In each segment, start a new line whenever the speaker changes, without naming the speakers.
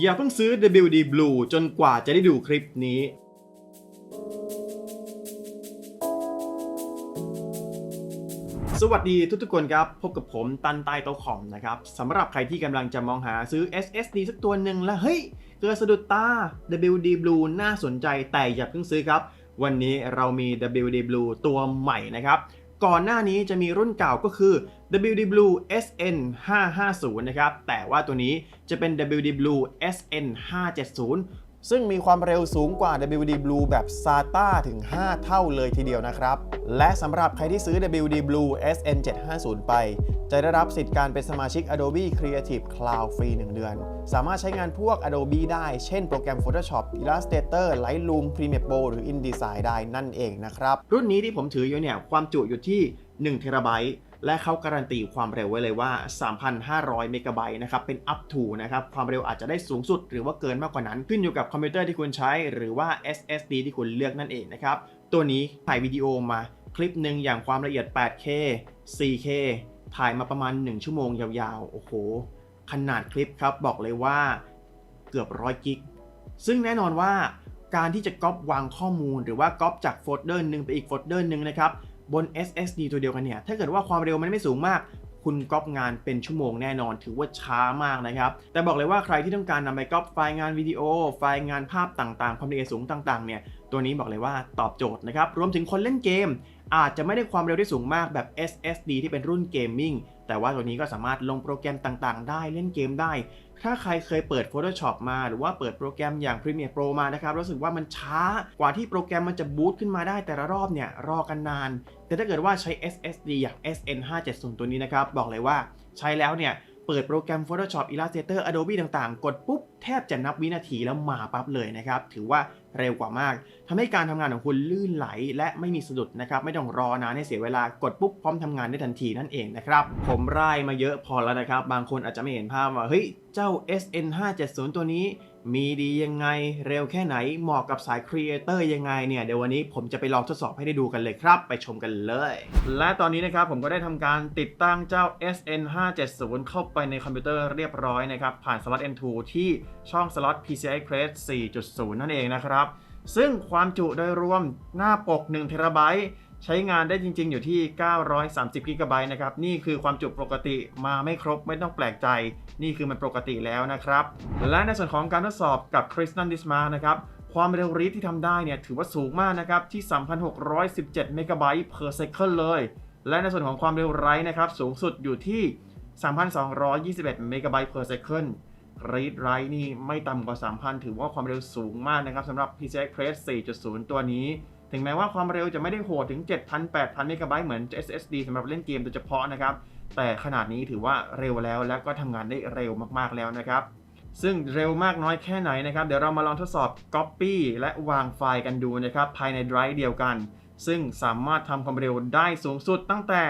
อย่าเพิ่งซื้อ WD Blue จนกว่าจะได้ดูคลิปนี้ สวัสดีทุกๆคนครับ พบกับผมตันใต้โต๊ะคอมนะครับสำหรับใครที่กำลังจะมองหาซื้อ SSD สักตัวหนึ่งแล้ว เฮ้ย เกิดสะดุดตา WD Blue น่าสนใจแต่อย่าเพิ่งซื้อครับ วันนี้เรามี WD Blue ตัวใหม่นะครับ ก่อนหน้านี้จะมีรุ่นเก่าก็คือ WD Blue SN 550นะครับ แต่ว่าตัวนี้จะเป็น WD Blue SN 570 ซึ่งมีความเร็วสูงกว่า WD Blue แบบ SATA ถึง 5 เท่าเลยทีเดียวนะครับ และสำหรับใครที่ซื้อ WD Blue SN 750ไป จะได้รับสิทธิ์การเป็นสมาชิก Adobe Creative Cloud ฟรี 1 เดือน สามารถใช้งานพวก Adobe ได้เช่นโปรแกรม Photoshop Illustrator Lightroom Premiere Pro หรือ InDesign ได้นั่นเองนะครับ รุ่นนี้ที่ผมถืออยู่เนี่ย ความจุอยู่ที่1เทราไบต์ และเขาการันตีความเร็วไว้เลยว่า 3,500 เมกะไบต์นะครับ เป็น up to นะครับ ความเร็วอาจจะได้สูงสุดหรือว่าเกินมากกว่านั้น ขึ้นอยู่กับคอมพิวเตอร์ที่คุณใช้ หรือว่า SSD ที่คุณเลือกนั่นเองนะครับ ตัวนี้ถ่ายวิดีโอมาคลิปหนึ่งอย่างความละเอียด 8K 4K ถ่ายมาประมาณ 1 ชั่วโมงยาวๆ โอ้โห ขนาดคลิปครับบอกเลยว่าเกือบร้อยกิก ซึ่งแน่นอนว่าการที่จะก๊อปวางข้อมูลหรือว่าก๊อปจากโฟลเดอร์หนึ่งไปอีกโฟลเดอร์หนึ่งนะครับ บน SSD ตัวเดียวกันเนี่ย ถ้าเกิดว่าความเร็วมันไม่สูงมาก คุณก๊อปงานเป็นชั่วโมงแน่นอน ถือว่าช้ามากนะครับ แต่บอกเลยว่าใครที่ต้องการนำไปก๊อปไฟล์งานวิดีโอ ไฟล์งานภาพต่างๆ ความละเอียดสูงต่างๆ เนี่ย ตัวนี้บอกเลยว่าตอบโจทย์นะครับ รวมถึงคนเล่นเกม อาจจะไม่ได้ความเร็วที่สูงมากแบบ SSD ที่เป็นรุ่นเกมมิ่ง แต่ว่าตัวนี้ก็สามารถลงโปรแกรมต่างๆ ได้เล่นเกมได้ ถ้าใครเคยเปิด Photoshop มา หรือว่าเปิดโปรแกรมอย่าง Premiere Pro มานะครับรู้สึกว่ามันช้ากว่าที่โปรแกรมมันจะบูตขึ้นมาได้แต่ละรอบเนี่ยรอกันนาน แต่ถ้าเกิดว่าใช้ SSD อย่าง SN 570 ตัวนี้นะครับบอกเลยว่าใช้แล้วเนี่ย เปิดโปรแกรม Photoshop Illustrator Adobe ต่างๆ กดปุ๊บ แทบจะนับวินาทีแล้วมาปั๊บเลยนะครับ ถือว่าเร็วกว่ามากทำให้การทำงานของคุณลื่นไหลและไม่มีสะดุดนะครับ ไม่ต้องรอนานให้เสียเวลากดปุ๊บพร้อมทำงานได้ทันทีนั่นเองนะครับ ผมไล่มาเยอะพอแล้วนะครับ บางคนอาจจะไม่เห็นภาพว่าเฮ้ยเจ้า SN 570ตัวนี้ มีดียังไงเร็วแค่ไหนเหมาะกับสายครีเอเตอร์ยังไงเนี่ยเดี๋ยววันนี้ผมจะไปลองทดสอบให้ได้ดูกันเลยครับ ไปชมกันเลย และตอนนี้นะครับผมก็ได้ทำการติดตั้งเจ้า SN 570เข้าไปในคอมพิวเตอร์เรียบร้อยนะครับ ผ่านสล็อต N2 ที่ช่องสล็อต PCI Express 4.0 นั่นเองนะครับ ซึ่งความจุโดยรวมหน้าปก1เทราไบต์ใช้งานได้จริง ๆ อยู่ที่ 930กิกะไบต์นะครับ นี่คือความจุปกติมาไม่ครบไม่ต้องแปลกใจ นี่คือมันปกติแล้วนะครับ และในส่วนของการทดสอบกับ Crystal Disma นะครับ ความเร็วรีดที่ทำได้เนี่ยถือว่าสูงมากนะครับ ที่ 3,617เมกะไบต์ per second เลย และในส่วนของความเร็วไรนะครับ สูงสุดอยู่ที่ 3,221เมกะ ไบต์ per second read write นี่ไม่ต่ำกว่า 3,000 ถือว่าความเร็วสูงมากนะครับสำหรับ PCI Express 4.0 ตัวนี้ ถึงแม้ว่าความเร็วจะไม่ได้โหดถึง 7,000 8,000 เมกะไบต์เหมือน SSD สำหรับเล่นเกมโดยเฉพาะนะครับ แต่ขนาดนี้ถือว่าเร็วแล้วและก็ทำงานได้เร็วมากๆแล้วนะครับซึ่งเร็วมากน้อยแค่ไหนนะครับ เดี๋ยวเรามาลองทดสอบ Copy และวางไฟล์กันดูนะครับ ภายใน Drive เดียวกัน ซึ่งสามารถทำความเร็วได้สูงสุดตั้งแต่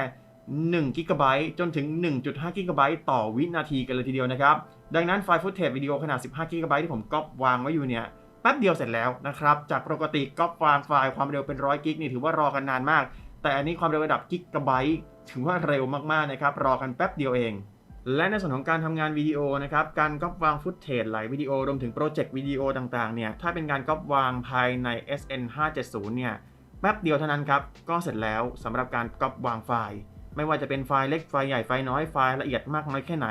1 g b จนถึง 1.5 g b ต่อวินาทีกันเลยทีเดียวนะครับ ดังนั้นไฟล์ฟุตเทจวิดีโอขนาด 15 g b ที่ผมก๊อปวางไว้อยู่เนี่ยแป๊บเดียวเสร็จแล้วนะครับ จากปกติก๊อปวางไฟล์ความเร็วเป็น100กิกนี่ถือว่ารอกันนานมาก แต่อันนี้ความเร็วระดับกิกะไบต์ถือว่าเร็วมากๆนะครับ รอกันแป๊บเดียวเอง และในส่วนของการทำงานวิดีโอนะครับ การก๊อปวางฟุตเทจหลายวิดีโอรวมถึงโปรเจกต์วิดีโอต่างๆเนี่ย ถ้าเป็นการก๊อปวางภายใน SN 570เนี่ย แป๊บเดียวเท่านั้นครับ ก็เสร็จแล้วสำหรับการก๊อปวางไฟล์ ไม่ว่าจะเป็นไฟล์เล็กไฟล์ใหญ่ไฟล์น้อยไฟล์ละเอียดมากน้อยแค่ไหน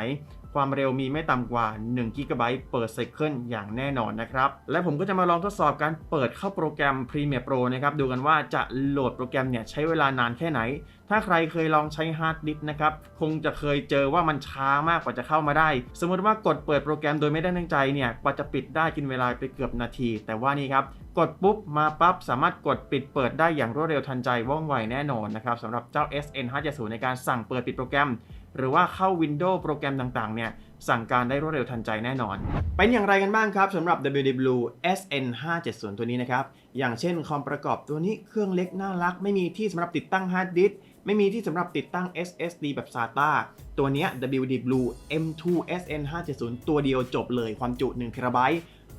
ความเร็วมีไม่ต่ำกว่า1 g b เปิด second อย่างแน่นอนนะครับ และผมก็จะมาลองทดสอบการเปิดเข้าโปรแกรม Premiere Pro นะครับดูกันว่าจะโหลดโปรแกรมเนี่ยใช้เวลานานแค่ไหน ถ้าใครเคยลองใช้ฮาร์ดดิสก์นะครับคงจะเคยเจอว่ามันช้ามากกว่าจะเข้ามาได้ สมมติว่ากดเปิดโปรแกรมโดยไม่ได้ตั้งใจเนี่ยกว่าจะปิดได้กินเวลาไปเกือบนาที แต่ว่านี่ครับกดปุ๊บมาปั๊บสามารถกดปิดเปิดได้อย่างรวดเร็วทันใจว่องไวแน่นอนนะครับสำหรับเจ้า SN 570ในการสั่งเปิดปิดโปรแกรม หรือว่าเข้า Windows โปรแกรมต่างๆ เนี่ยสั่งการได้รวดเร็วทันใจแน่นอน เป็นอย่างไรกันบ้างครับสำหรับ WD Blue SN 570ตัวนี้นะครับ อย่างเช่นคอมประกอบตัวนี้เครื่องเล็กน่ารัก ไม่มีที่สำหรับติดตั้งฮาร์ดดิสก์ไม่มีที่สำหรับติดตั้ง SSD แบบ SATA ตัวนี้ WD Blue M2 SN 570ตัวเดียวจบเลยความจุ1 t b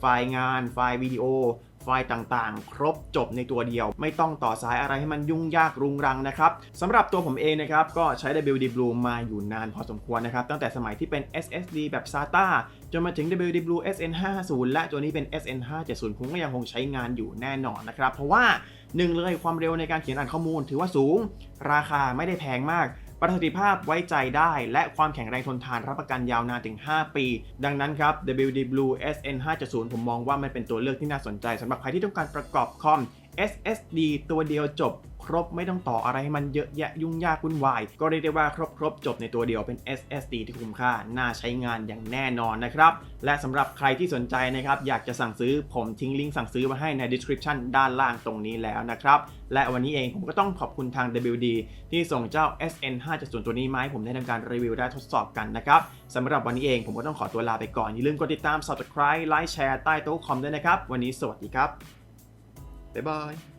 ไฟล์งาน ไฟล์วิดีโอ ไฟล์ต่างๆ ครบจบในตัวเดียว ไม่ต้องต่อสายอะไรให้มันยุ่งยากรุงรังนะครับสำหรับตัวผมเองนะครับ ก็ใช้ WD Blue มาอยู่นานพอสมควรนะครับ ตั้งแต่สมัยที่เป็น SSD แบบ SATA จนมาถึง WD Blue SN 5 0และตัวนี้เป็น SN570 ผมก็ยังคงใช้งานอยู่แน่นอนนะครับ เพราะว่าหนึ่งเลยความเร็วในการเขียนอ่านข้อมูลถือว่าสูง ราคาไม่ได้แพงมาก ประสิทธิภาพไว้ใจได้ และความแข็งแรงทนทานรับประกันยาวนานถึง 5 ปี ดังนั้นครับ WD Blue SN570 ผมมองว่ามันเป็นตัวเลือกที่น่าสนใจสำหรับใครที่ต้องการประกอบคอม SSD ตัวเดียวจบ ครบไม่ต้องต่ออะไรให้มันเยอะแยะยุ่งยากวุ่นวาย ก็เรียกได้ว่าครบครบจบในตัวเดียวเป็น SSD ที่คุ้มค่า น่าใช้งานอย่างแน่นอนนะครับ และสำหรับใครที่สนใจนะครับ อยากจะสั่งซื้อผมทิ้งลิงก์สั่งซื้อมาให้ใน description ด้านล่างตรงนี้แล้วนะครับ และวันนี้เองผมก็ต้องขอบคุณทาง WD ที่ส่งเจ้า SN 5.0ตัวนี้มาให้ผมได้ทำการรีวิวได้ทดสอบกันนะครับสำหรับวันนี้เองผมก็ต้องขอตัวลาไปก่อนอย่าลืมกดติดตาม subscribe ไลค์แชร์ใต้โต๊ะคอมด้วยนะครับ วันนี้สวัสดีครับบ๊ายบาย